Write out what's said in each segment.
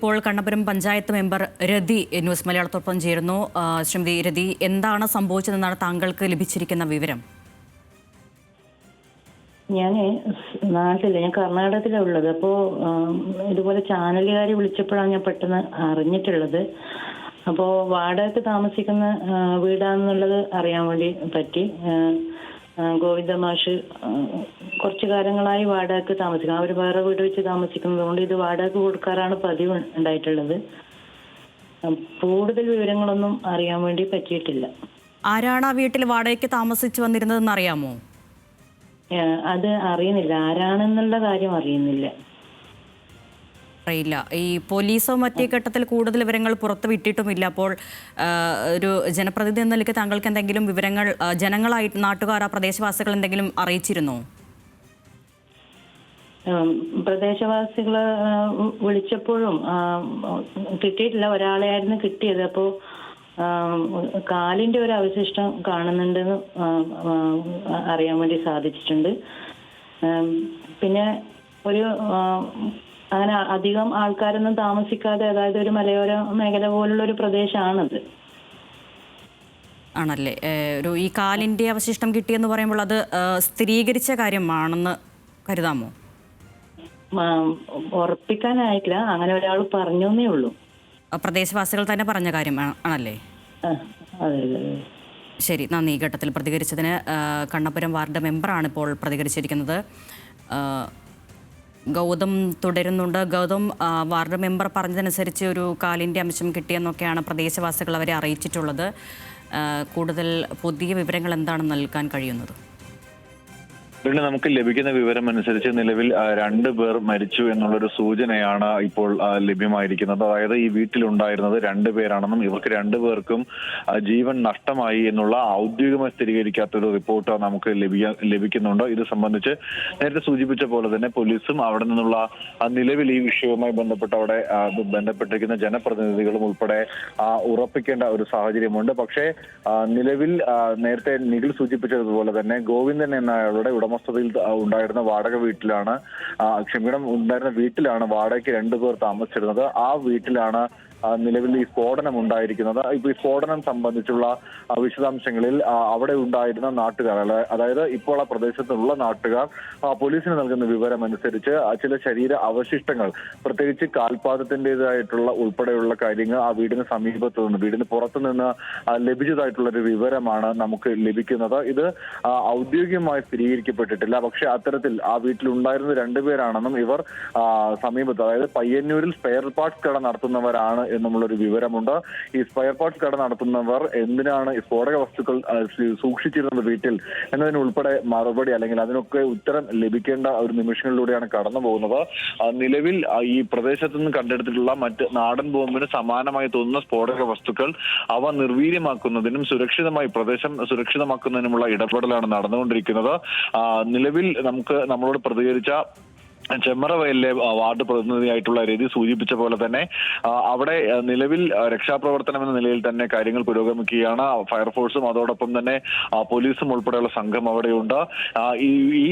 ഇപ്പോൾ Kannapuram panchayat member Rathi news മലയാളത്തോടൊപ്പം ചേരുന്നു. ശ്രീമതി രതി എന്താണ് സംഭവിച്ചതെന്നാണ് താങ്കൾക്ക് ലഭിച്ചിരിക്കുന്ന വിവരം? ഞാൻ നാട്ടിൽ ഞാൻ കർണാടകത്തിലാണ് ഉള്ളത്. അപ്പോൾ ഇതുപോലെ ചാനലുകാർ വിളിച്ചപ്പോഴാണ് ഞാൻ പെട്ടെന്ന് അറിഞ്ഞിട്ടുള്ളത്. അപ്പോൾ വാടകയ്ക്ക് താമസിക്കുന്ന വീടാണെന്നുള്ളത് അറിയാൻ വേണ്ടി പറ്റി. ഗോവിന്ദ മാഷ് ആ, കുറച്ച് കാലങ്ങളായി വാടകയ്ക്ക് താമസിക്കുന്നത് അവർ വേറെ വീട് വെച്ച് താമസിക്കുന്നത് കൊണ്ട് ഇത് വാടക കൊടുക്കാറാണ് പതിവ് ഉണ്ടായിട്ടുള്ളത്. കൂടുതൽ വിവരങ്ങളൊന്നും അറിയാൻ വേണ്ടി പറ്റിയിട്ടില്ല. ആരാണ് ആ വീട്ടിൽ വാടകയ്ക്ക് താമസിച്ചു വന്നിരുന്നതെന്ന് അറിയാമോ? അത് അറിയുന്നില്ല. ആരാണെന്നുള്ള കാര്യം അറിയുന്നില്ല. അറിയില്ല. ഈ പോലീസോ മറ്റേ ഘട്ടത്തിൽ കൂടുതൽ വിവരങ്ങൾ പുറത്തു വിട്ടിട്ടുമില്ല. അപ്പോൾ ഒരു ജനപ്രതിനിധി എന്ന നിലയ്ക്ക് താങ്കൾക്ക് എന്തെങ്കിലും വിവരങ്ങൾ ജനങ്ങളായിട്ട് ജനങ്ങളായി നാട്ടുകാർ ആ പ്രദേശവാസികൾ എന്തെങ്കിലും അറിയിച്ചിരുന്നോ? പ്രദേശവാസികൾ പ്രദേശവാസികൾ വിളിച്ചപ്പോഴും കിട്ടിയിട്ടില്ല. ഒരാളെയായിരുന്നു കിട്ടിയത്. അപ്പോ കാലിന്റെ ഒരു അവശിഷ്ടം കാണുന്നുണ്ടെന്ന് അറിയാൻ വേണ്ടി സാധിച്ചിട്ടുണ്ട്. പിന്നെ ഒരു അങ്ങനെ അധികം ആൾക്കാരൊന്നും താമസിക്കാതെ അതായത് ഒരു മലയോര മേഖല പോലുള്ള ഒരു പ്രദേശമാണത് ആണല്ലേ ഒരു ഈ കാലിന്റെ അവശിഷ്ടം കിട്ടിയെന്ന് പറയുമ്പോൾ അത് സ്ഥിരീകരിച്ച കാര്യമാണെന്ന് കരുതാമോ? ഉറപ്പിക്കാനായിട്ടില്ല. അങ്ങനെ ഒരാൾ പറഞ്ഞേ ഉള്ളൂ. പ്രദേശവാസികൾ തന്നെ പറഞ്ഞ കാര്യം ആണല്ലേ? ശരി നന്ദി. ഈ ഘട്ടത്തിൽ പ്രതികരിച്ചതിന് കണ്ണപുരം വാർഡ് മെമ്പറാണ് ഇപ്പോൾ പ്രതികരിച്ചിരിക്കുന്നത്. ഗൗതം തുടരുന്നുണ്ട്. ഗൗതം വാർഡ് മെമ്പർ പറഞ്ഞതനുസരിച്ച് ഒരു കാലിന്റെ അംശം കിട്ടിയെന്നൊക്കെയാണ് പ്രദേശവാസികൾ അവരെ അറിയിച്ചിട്ടുള്ളത്. കൂടുതൽ പുതിയ വിവരങ്ങൾ എന്താണ് നൽകാൻ കഴിയുന്നത്? പിന്നെ നമുക്ക് ലഭിക്കുന്ന വിവരം അനുസരിച്ച് നിലവിൽ രണ്ട് പേർ മരിച്ചു എന്നുള്ളൊരു സൂചനയാണ് ഇപ്പോൾ ലഭ്യമായിരിക്കുന്നത്. അതായത് ഈ വീട്ടിലുണ്ടായിരുന്നത് രണ്ട് പേരാണെന്നും ഇവർക്ക് രണ്ടു പേർക്കും ജീവൻ നഷ്ടമായി എന്നുള്ള ഔദ്യോഗികമായി സ്ഥിരീകരിക്കാത്തൊരു റിപ്പോർട്ട് നമുക്ക് ലഭിക്ക ലഭിക്കുന്നുണ്ട്. ഇത് സംബന്ധിച്ച് നേരത്തെ സൂചിപ്പിച്ച പോലെ തന്നെ പോലീസും അവിടെ നിന്നുള്ള നിലവിൽ ഈ വിഷയവുമായി ബന്ധപ്പെട്ട് അവിടെ ബന്ധപ്പെട്ടിരിക്കുന്ന ജനപ്രതിനിധികളും ഉൾപ്പെടെ ഉറപ്പിക്കേണ്ട ഒരു സാഹചര്യമുണ്ട്. പക്ഷേ നിലവിൽ നേരത്തെ നിഖിൽ സൂചിപ്പിച്ചതുപോലെ തന്നെ ഗോവിന്ദൻ എന്ന അയാളുടെ ഉടമസ്ഥതയിൽ ഉണ്ടായിരുന്ന വാടക വീട്ടിലാണ് ക്ഷമിക്കണം ഉണ്ടായിരുന്ന വീട്ടിലാണ് വാടകയ്ക്ക് രണ്ടുപേർ താമസിച്ചിരുന്നത്. ആ വീട്ടിലാണ് നിലവിൽ ഈ സ്ഫോടനം ഉണ്ടായിരിക്കുന്നത്. ഇപ്പൊ ഈ സ്ഫോടനം സംബന്ധിച്ചുള്ള വിശദാംശങ്ങളിൽ അവിടെ ഉണ്ടായിരുന്ന നാട്ടുകാർ അതായത് ഇപ്പോൾ ആ പ്രദേശത്തുള്ള നാട്ടുകാർ പോലീസിന് നൽകുന്ന വിവരം അനുസരിച്ച് ചില ശരീര അവശിഷ്ടങ്ങൾ പ്രത്യേകിച്ച് കാൽപാദത്തിന്റെതായിട്ടുള്ള ഉൾപ്പെടെയുള്ള കാര്യങ്ങൾ ആ വീടിന് സമീപത്ത് നിന്ന് വീടിന് പുറത്തു നിന്ന് ലഭിച്ചതായിട്ടുള്ള ഒരു വിവരമാണ് നമുക്ക് ലഭിക്കുന്നത്. ഇത് ഔദ്യോഗികമായി സ്ഥിരീകരിക്കപ്പെട്ടിട്ടില്ല. പക്ഷെ അത്തരത്തിൽ ആ വീട്ടിലുണ്ടായിരുന്ന രണ്ടുപേരാണെന്നും ഇവർ സമീപത്ത് അതായത് പയ്യന്നൂരിൽ സ്പെയർ പാർട്സ് കട നടത്തുന്നവരാണ് എന്നുമുള്ളൊരു വിവരമുണ്ട്. ഈ സ്പെയർ പാർട്സ് കട നടത്തുന്നവർ എന്തിനാണ് ഈ സ്ഫോടക വസ്തുക്കൾ സൂക്ഷിച്ചിരുന്നത് വീട്ടിൽ എന്നതിനുൾപ്പെടെ മറുപടി അല്ലെങ്കിൽ അതിനൊക്കെ ഉത്തരം ലഭിക്കേണ്ട ഒരു നിമിഷങ്ങളിലൂടെയാണ് കടന്നു പോകുന്നത്. നിലവിൽ ഈ പ്രദേശത്ത് നിന്ന് കണ്ടെടുത്തിട്ടുള്ള മറ്റ് നാടൻ ബോംബിന് സമാനമായി തോന്നുന്ന സ്ഫോടക വസ്തുക്കൾ അവ നിർവീര്യമാക്കുന്നതിനും സുരക്ഷിതമായി പ്രദേശം സുരക്ഷിതമാക്കുന്നതിനുമുള്ള ഇടപെടലാണ് നടന്നുകൊണ്ടിരിക്കുന്നത്. നിലവിൽ നമുക്ക് നമ്മളോട് പ്രതികരിച്ച ചെമ്മറ വയലിലെ വാർഡ് പ്രതിനിധിയായിട്ടുള്ള രീതി സൂചിപ്പിച്ച പോലെ തന്നെ അവിടെ നിലവിൽ രക്ഷാപ്രവർത്തനം എന്ന നിലയിൽ തന്നെ കാര്യങ്ങൾ പുരോഗമിക്കുകയാണ്. ഫയർഫോഴ്സും അതോടൊപ്പം തന്നെ പോലീസും ഉൾപ്പെടെയുള്ള സംഘം അവിടെയുണ്ട്. ഈ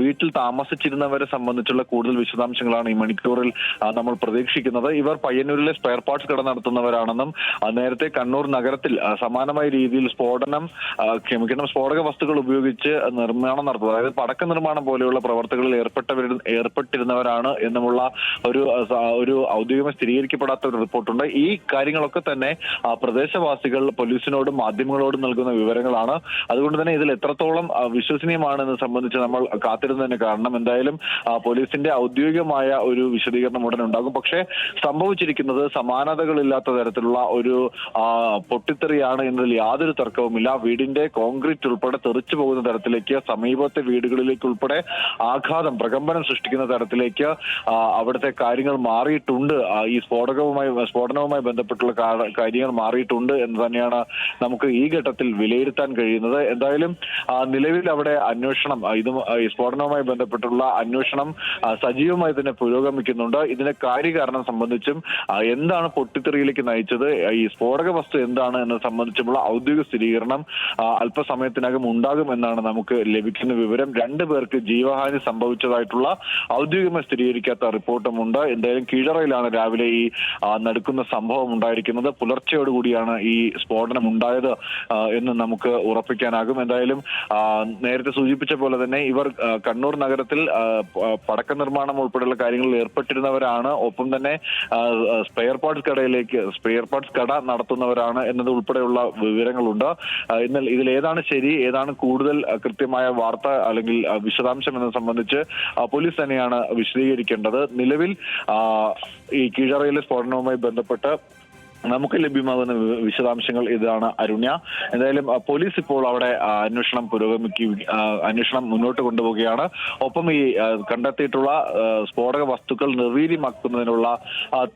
വീട്ടിൽ താമസിച്ചിരുന്നവരെ സംബന്ധിച്ചുള്ള കൂടുതൽ വിശദാംശങ്ങളാണ് ഈ മണിക്കൂറിൽ നമ്മൾ പ്രതീക്ഷിക്കുന്നത്. ഇവർ പയ്യന്നൂരിലെ സ്പെയർ പാർട്സ് കട നടത്തുന്നവരാണെന്നും നേരത്തെ കണ്ണൂർ നഗരത്തിൽ സമാനമായ രീതിയിൽ സ്ഫോടനം ക്ഷമിക്കണം സ്ഫോടക വസ്തുക്കൾ ഉപയോഗിച്ച് നിർമ്മാണം നടത്തുന്നത്. അതായത് പടക്ക നിർമ്മാണം പോലെയുള്ള പ്രവർത്തനങ്ങളിൽ ഏർപ്പെട്ടവർ ഏർപ്പെട്ടിരുന്നവരാണ് എന്നുമുള്ള ഒരു ഒരു ഔദ്യോഗികമായി സ്ഥിരീകരിക്കപ്പെടാത്ത ഒരു റിപ്പോർട്ടുണ്ട്. ഈ കാര്യങ്ങളൊക്കെ തന്നെ പ്രദേശവാസികൾ പോലീസിനോടും മാധ്യമങ്ങളോടും നൽകുന്ന വിവരങ്ങളാണ്. അതുകൊണ്ട് തന്നെ ഇതിൽ എത്രത്തോളം വിശ്വസനീയമാണ് എന്ന് സംബന്ധിച്ച് നമ്മൾ കാത്തിരുന്നതിന് കാരണം എന്തായാലും പോലീസിന്റെ ഔദ്യോഗികമായ ഒരു വിശദീകരണം ഉടൻ ഉണ്ടാകും. പക്ഷേ സംഭവിച്ചിരിക്കുന്നത് സമാനതകളില്ലാത്ത തരത്തിലുള്ള ഒരു പൊട്ടിത്തെറിയാണ് എന്നതിൽ യാതൊരു തർക്കവുമില്ല. വീടിന്റെ കോൺക്രീറ്റ് ഉൾപ്പെടെ തെറിച്ചു പോകുന്ന തരത്തിലേക്ക് സമീപത്തെ വീടുകളിലേക്ക് ഉൾപ്പെടെ ആഘാതം പ്രകമ്പനം സൃഷ്ടിക്കുന്ന തരത്തിലേക്ക് അവിടുത്തെ കാര്യങ്ങൾ മാറിയിട്ടുണ്ട്. ഈ സ്ഫോടകവുമായി സ്ഫോടനവുമായി ബന്ധപ്പെട്ടുള്ള കാര്യങ്ങൾ മാറിയിട്ടുണ്ട് എന്ന് തന്നെയാണ് നമുക്ക് ഈ ഘട്ടത്തിൽ വിലയിരുത്താൻ കഴിയുന്നത്. എന്തായാലും നിലവിൽ അവിടെ അന്വേഷണം ഇതും സ്ഫോടനവുമായി ബന്ധപ്പെട്ടുള്ള അന്വേഷണം സജീവമായി തന്നെ പുരോഗമിക്കുന്നുണ്ട്. ഇതിന്റെ കാര്യകാരണം സംബന്ധിച്ചും എന്താണ് പൊട്ടിത്തെറിയിലേക്ക് നയിച്ചത് ഈ സ്ഫോടക വസ്തു എന്താണ് എന്നത് സംബന്ധിച്ചുമുള്ള ഔദ്യോഗിക സ്ഥിരീകരണം അല്പസമയത്തിനകം ഉണ്ടാകും എന്നാണ് നമുക്ക് ലഭിക്കുന്ന വിവരം. രണ്ടു പേർക്ക് ജീവഹാനി സംഭവിച്ചതായിട്ടുള്ള ഔദ്യോഗികമായി സ്ഥിരീകരിക്കാത്ത റിപ്പോർട്ടുമുണ്ട്. എന്തായാലും കീഴറയിലാണ് രാവിലെ ഈ നടക്കുന്ന സംഭവം ഉണ്ടായിരിക്കുന്നത്. പുലർച്ചയോടുകൂടിയാണ് ഈ സ്ഫോടനം ഉണ്ടായത് എന്ന് നമുക്ക് ഉറപ്പിക്കാനാകും. എന്തായാലും നേരത്തെ സൂചിപ്പിച്ച പോലെ തന്നെ ഇവർ കണ്ണൂർ നഗരത്തിൽ പടക്ക നിർമ്മാണം ഉൾപ്പെടെയുള്ള കാര്യങ്ങളിൽ ഏർപ്പെട്ടിരുന്നവരാണ്. ഒപ്പം തന്നെ സ്പെയർ പാർട്സ് കടയിലേക്ക് സ്പെയർ പാർട്സ് കട നടത്തുന്നവരാണ് എന്നത് ഉൾപ്പെടെയുള്ള വിവരങ്ങളുണ്ട്. എന്നാൽ ഇതിൽ ഏതാണ് ശരി? ഏതാണ് കൂടുതൽ കൃത്യമായ വാർത്ത അല്ലെങ്കിൽ വിശദാംശം എന്നത് സംബന്ധിച്ച് പോലീസ് തന്നെയാണ് വിശദീകരിക്കേണ്ടത്. നിലവിൽ ഈ കീഴറയിലെ സ്ഫോടനവുമായി ബന്ധപ്പെട്ട് നമുക്ക് ലഭ്യമാകുന്ന വിശദാംശങ്ങൾ ഇതാണ് അരുണ്യ. എന്തായാലും പോലീസ് ഇപ്പോൾ അവിടെ അന്വേഷണം പുരോഗമിക്കുക അന്വേഷണം മുന്നോട്ട് കൊണ്ടുപോവുകയാണ്. ഒപ്പം ഈ കണ്ടെത്തിയിട്ടുള്ള സ്ഫോടക വസ്തുക്കൾ നിർവീര്യമാക്കുന്നതിനുള്ള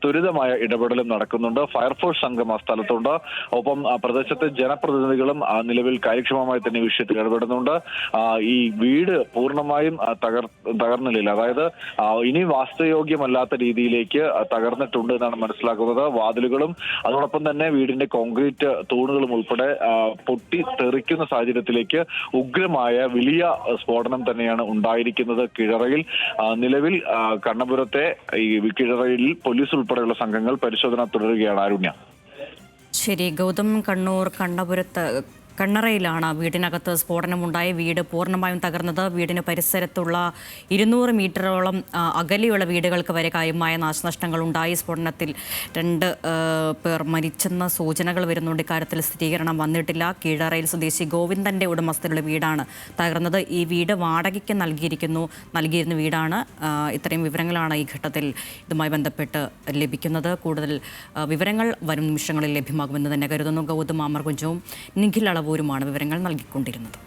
ത്വരിതമായ ഇടപെടലും നടക്കുന്നുണ്ട്. ഫയർഫോഴ്സ് സംഘം ആ സ്ഥലത്തുണ്ട്. ഒപ്പം പ്രദേശത്തെ ജനപ്രതിനിധികളും നിലവിൽ കാര്യക്ഷമമായി തന്നെ വിഷയത്തിൽ ഇടപെടുന്നുണ്ട്. ഈ വീട് പൂർണമായും തകർ തകർന്നില്ല അതായത് ഇനി വാസ്തുയോഗ്യമല്ലാത്ത രീതിയിലേക്ക് തകർന്നിട്ടുണ്ട് എന്നാണ് മനസ്സിലാക്കുന്നത്. വാതിലുകളും അതോടൊപ്പം തന്നെ വീടിന്റെ കോൺക്രീറ്റ് തൂണുകളും ഉൾപ്പെടെ പൊട്ടി തെറിക്കുന്ന സാഹചര്യത്തിലേക്ക് ഉഗ്രമായ വലിയ സ്ഫോടനം തന്നെയാണ് ഉണ്ടായിരിക്കുന്നത് കിഴറയിൽ. നിലവിൽ കണ്ണപുരത്തെ ഈ കിഴറയിൽ പോലീസ് ഉൾപ്പെടെയുള്ള സംഘങ്ങൾ പരിശോധന തുടരുകയാണ് ആരുണ്യ ശരി ഗൗതം കണ്ണൂർ കണ്ണപുരത്ത് കണ്ണറയിലാണ് വീടിനകത്ത് സ്ഫോടനമുണ്ടായ. വീട് പൂർണമായും തകർന്നത്. വീടിന് പരിസരത്തുള്ള ഇരുന്നൂറ് മീറ്ററോളം അകലെയുള്ള വീടുകൾക്ക് വരെ കാര്യമായ നാശനഷ്ടങ്ങൾ ഉണ്ടായി സ്ഫോടനത്തിൽ രണ്ട് പേർ മരിച്ചെന്ന സൂചനകൾ വരുന്നുണ്ട്. ഇക്കാര്യത്തിൽ സ്ഥിരീകരണം വന്നിട്ടില്ല. കീഴറയിൽ സ്വദേശി ഗോവിന്ദന്റെ ഉടമസ്ഥരുടെ വീടാണ് തകർന്നത്. ഈ വീട് വാടകയ്ക്ക് നൽകിയിരിക്കുന്നു. നൽകിയിരുന്ന വീടാണ് ഇത്രയും വിവരങ്ങളാണ് ഈ ഘട്ടത്തിൽ ഇതുമായി ബന്ധപ്പെട്ട് ലഭിക്കുന്നത്. കൂടുതൽ വിവരങ്ങൾ വരും നിമിഷങ്ങളിൽ ലഭ്യമാകുമെന്ന് തന്നെ കരുതുന്നു. ഗൗതം അമർകുഞ്ചവും നിഖിൽ അളവൂരുമാണ് വിവരങ്ങൾ നൽകിക്കൊണ്ടിരുന്നത്